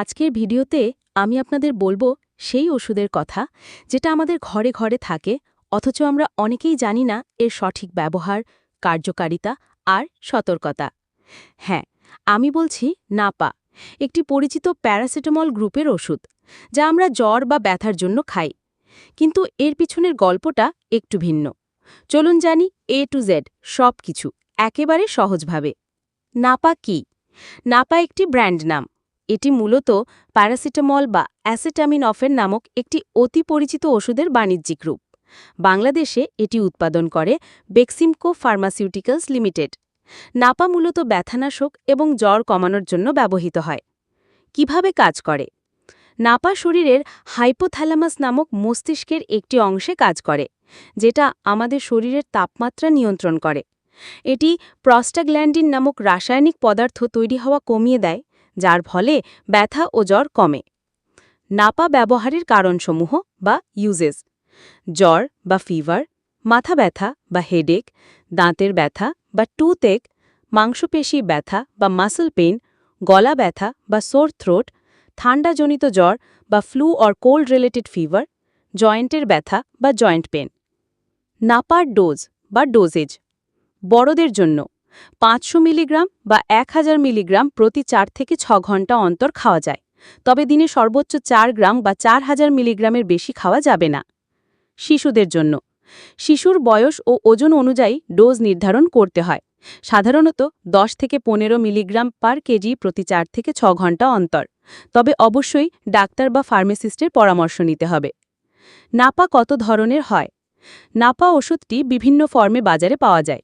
আজকের ভিডিওতে আমি আপনাদের বলব সেই ওষুধের কথা, যেটা আমাদের ঘরে ঘরে থাকে, অথচ আমরা অনেকেই জানি না এর সঠিক ব্যবহার, কার্যকারিতা আর সতর্কতা। হ্যাঁ আমি বলছি নাপা, একটি পরিচিত প্যারাসিটামল গ্রুপের ওষুধ, যা আমরা জ্বর বা ব্যথার জন্য খাই। কিন্তু এর পিছনের গল্পটা একটু ভিন্ন। চলুন জানি এ টু জেড সব কিছু একেবারে সহজভাবে। নাপা কি? নাপা একটি ব্র্যান্ড নাম। এটি মূলত প্যারাসিটামল বা অ্যাসিটামিনফেন নামক একটি অতি পরিচিত ওষুধের বাণিজ্যিক রূপ। বাংলাদেশে এটি উৎপাদন করে বেক্সিমকো ফার্মাসিউটিক্যালস লিমিটেড। নাপা মূলত ব্যথানাশক এবং জ্বর কমানোর জন্য ব্যবহৃত হয়। কীভাবে কাজ করে? নাপা শরীরের হাইপোথ্যালামাস নামক মস্তিষ্কের একটি অংশে কাজ করে, যেটা আমাদের শরীরের তাপমাত্রা নিয়ন্ত্রণ করে। এটি প্রস্টাগ্ল্যান্ডিন নামক রাসায়নিক পদার্থ তৈরি হওয়া কমিয়ে দেয় যার ফলে ব্যথা ও জ্বর কমে। নাপা ব্যবহারের কারণসমূহ বা ইউজেস জ্বর বা ফিভার মাথা ব্যথা বা হেডেক দাঁতের ব্যথা বা টুথেক মাংসপেশি ব্যথা বা মাসল পেইন গলা ব্যথা বা সোর থ্রোট ঠান্ডাজনিত জ্বর বা flu or cold related fever জয়েন্টের ব্যথা বা জয়েন্ট পেন। নাপার ডোজ বা ডোজেজ বড়দের জন্য। পাঁচশো মিলিগ্রাম বা এক হাজার মিলিগ্রাম প্রতি চার থেকে ছ ঘণ্টা অন্তর খাওয়া যায়। তবে দিনে সর্বোচ্চ চার গ্রাম বা চার হাজার মিলিগ্রামের বেশি খাওয়া যাবে না। শিশুদের জন্য। শিশুর বয়স ও ওজন অনুযায়ী ডোজ নির্ধারণ করতে হয়। সাধারণত 10 থেকে পনেরো মিলিগ্রাম পার কেজি প্রতি চার থেকে ছ ঘণ্টা অন্তর। তবে অবশ্যই ডাক্তার বা ফার্মাসিস্টের পরামর্শ নিতে হবে। নাপা কত ধরনের হয়? নাপা ওষুধটি বিভিন্ন ফর্মে বাজারে পাওয়া যায়।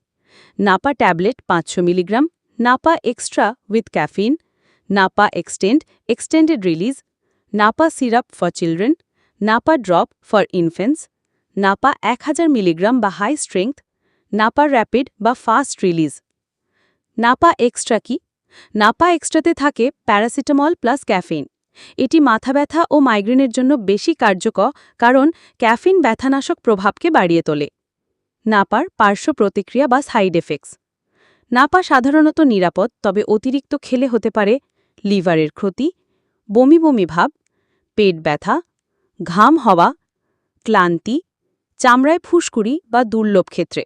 নাপা ট্যাবলেট পাঁচশো milligram, Napa extra with caffeine, Napa extend, extended release, Napa syrup for children, Napa drop for infants Napa এক হাজার মিলিগ্রাম বা হাই স্ট্রেংথ, নাপা র্যাপিড বা ফাস্ট রিলিজ। নাপা এক্সট্রা কি? নাপা এক্সট্রাতে থাকে প্যারাসিটামল প্লাস ক্যাফিন। এটি মাথা ব্যথা ও মাইগ্রেনের জন্য বেশি কার্যকর কারণ ক্যাফিন ব্যথানাশক প্রভাবকে বাড়িয়ে তোলে। নাপার পার্শ্ব প্রতিক্রিয়া বা সাইড এফেক্টস। নাপা সাধারণত নিরাপদ, তবে অতিরিক্ত খেলে হতে পারে লিভারের ক্ষতি, বমি বমি ভাব, পেট ব্যথা, ঘাম হওয়া, ক্লান্তি, চামড়ায় ফুসকুড়ি বা দুর্লভ ক্ষেত্রে।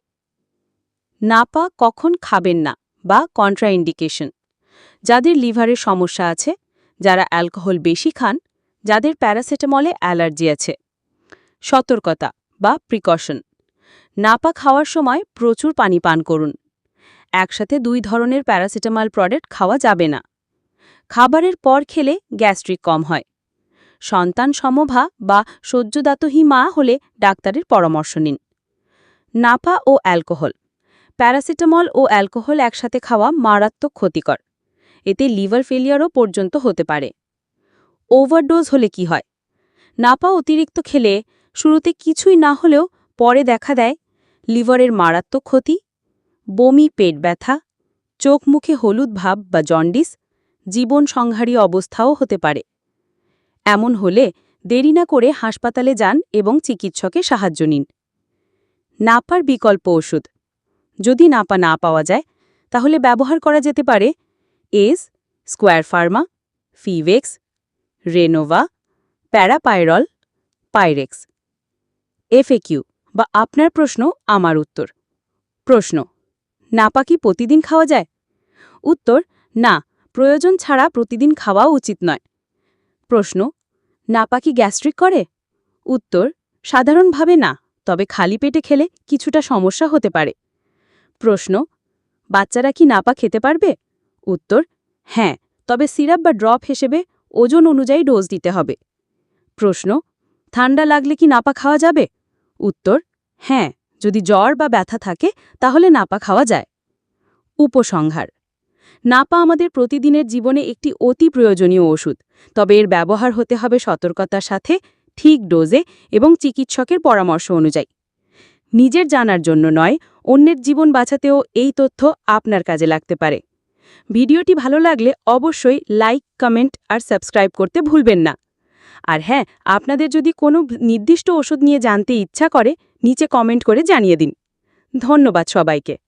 নাপা কখন খাবেন না বা কন্ট্রাইন্ডিকেশন। যাদের লিভারের সমস্যা আছে, যারা অ্যালকোহল বেশি খান, যাদের প্যারাসিটামলে অ্যালার্জি আছে। সতর্কতা বা প্রিকশন। নাপা খাওয়ার সময় প্রচুর পানি পান করুন। একসাথে দুই ধরনের প্যারাসিটামল প্রোডাক্ট খাওয়া যাবে না। খাবারের পর খেলে গ্যাস্ট্রিক কম হয়। সন্তান সমভা বা সহ্যদাতহী মা হলে ডাক্তারের পরামর্শ নিন। নাপা ও অ্যালকোহল। প্যারাসিটামল ও অ্যালকোহল একসাথে খাওয়া মারাত্মক ক্ষতিকর। এতে লিভার ফেলিয়ারও পর্যন্ত হতে পারে। ওভারডোজ হলে কি হয়? নাপা অতিরিক্ত খেলে শুরুতে কিছুই না হলেও পরে দেখা দেয় লিভারের মারাত্মক ক্ষতি, বমি, পেট ব্যথা, চোখ মুখে হলুদ ভাব বা জন্ডিস, জীবন সংহারী অবস্থাও হতে পারে। এমন হলে দেরি না করে হাসপাতালে যান এবং চিকিৎসকের সাহায্য নিন। নাপার বিকল্প ওষুধ। যদি নাপা না পাওয়া যায়, তাহলে ব্যবহার করা যেতে পারে Ace, Square pharma, Fevex, Renova, Parapyrol, Pyrex. FAQ. বা আপনার প্রশ্ন, আমার উত্তর। প্রশ্ন, নাপা কি প্রতিদিন খাওয়া যায়? উত্তর, না, প্রয়োজন ছাড়া প্রতিদিন খাওয়া উচিত নয়। প্রশ্ন, নাপা কি গ্যাস্ট্রিক করে? উত্তর, সাধারণভাবে না, তবে খালি পেটে খেলে কিছুটা সমস্যা হতে পারে। প্রশ্ন, বাচ্চারা কি নাপা খেতে পারবে? উত্তর হ্যাঁ তবে সিরাপ বা ড্রপ হিসেবে ওজন অনুযায়ী ডোজ দিতে হবে। প্রশ্ন, ঠান্ডা লাগলে কি নাপা খাওয়া যাবে? উত্তর হ্যাঁ যদি জ্বর বা ব্যথা থাকে, তাহলে নাপা খাওয়া যায়। উপসংহার, নাপা আমাদের প্রতিদিনের জীবনে একটি অতি প্রয়োজনীয় ওষুধ, তবে এর ব্যবহার হতে হবে সতর্কতার সাথে, ঠিক ডোজে এবং চিকিৎসকের পরামর্শ অনুযায়ী। নিজের জানার জন্য নয়, অন্যের জীবন বাঁচাতেও এই তথ্য আপনার কাজে লাগতে পারে। ভিডিওটি ভালো লাগলে অবশ্যই লাইক, কমেন্ট আর সাবস্ক্রাইব করতে ভুলবেন না। আর হ্যাঁ আপনাদের যদি কোনো নির্দিষ্ট ওষুধ নিয়ে জানতে ইচ্ছা করে, নিচে কমেন্ট করে জানিয়ে দিন। ধন্যবাদ সবাইকে।